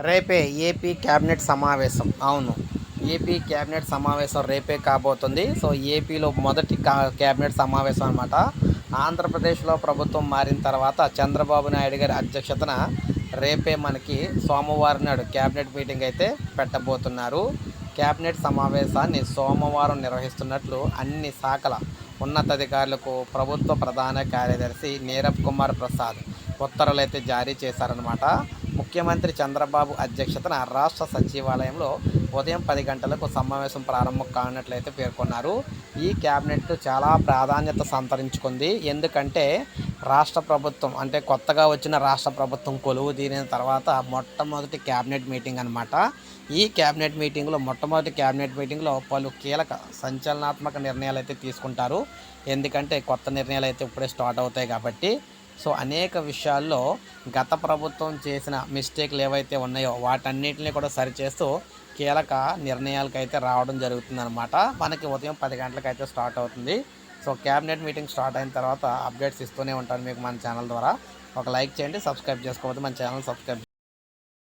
రేపే AP cabinet సమావేశం. అవును. ఏపీ క్యాబినెట్ సమావేశం రేపే కాబోతుంది. సో ఏపీలో మొదటి కా- క్యాబినెట్ సమావేశం అనమాట ఆంధ్రప్రదేశ్లో ప్రభుత్వం మారిన తర్వాత చంద్రబాబు నాయుడు గారి అధ్యక్షతన రేపే మనకి సోమవారం నాడు క్యాబినెట్ మీటింగ్ అయితే పెట్టబోతున్నారు. క్యాబినెట్ సమావేశాన్ని సోమవారం నిర్వహిస్తున్నట్లు అన్ని శాఖల ఉన్నతాధికారులకు ప్రభుత్వ ప్రధాన కార్యదర్శి నీరబ్ కుమార్ ప్రసాద్ ఉత్తర్వులు అయితే జారీ చేశారనమాట ముఖ్యమంత్రి చంద్రబాబు అధ్యక్షతన రాష్ట్ర సచివాలయంలో ఉదయం పది గంటలకు సమావేశం ప్రారంభం కానున్నట్లయితే పేర్కొన్నారు. ఈ క్యాబినెట్ చాలా ప్రాధాన్యత సంతరించుకుంది. ఎందుకంటే రాష్ట్ర ప్రభుత్వం అంటే కొత్తగా వచ్చిన రాష్ట్ర ప్రభుత్వం కొలువు తీరిన తర్వాత మొట్టమొదటి క్యాబినెట్ మీటింగ్ అనమాట ఈ క్యాబినెట్ మీటింగ్లో మొట్టమొదటి క్యాబినెట్ మీటింగ్లో పలు కీలక సంచలనాత్మక నిర్ణయాలు అయితే తీసుకుంటారు. ఎందుకంటే కొత్త నిర్ణయాలు అయితే ఇప్పుడే స్టార్ట్ అవుతాయి కాబట్టి. సో అనేక విషయాల్లో గత ప్రభుత్వం చేసిన మిస్టేక్లు ఏవైతే ఉన్నాయో వాటన్నిటిని కూడా సరిచేస్తూ కీలక నిర్ణయాలకైతే రావడం జరుగుతుందనమాట మనకి ఉదయం పది గంటలకైతే స్టార్ట్ అవుతుంది. సో క్యాబినెట్ మీటింగ్ స్టార్ట్ అయిన తర్వాత అప్డేట్స్ ఇస్తూనే ఉంటాను మీకు మన ఛానల్ ద్వారా. ఒక లైక్ చేయండి సబ్స్క్రైబ్ చేసుకోవద్దు మన ఛానల్ సబ్స్క్రైబ్